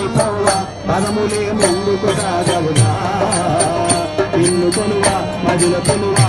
పరగిపోవ పదములే ముందుకు సాగవునా ఇల్లు కొనువా మధుల కొనువా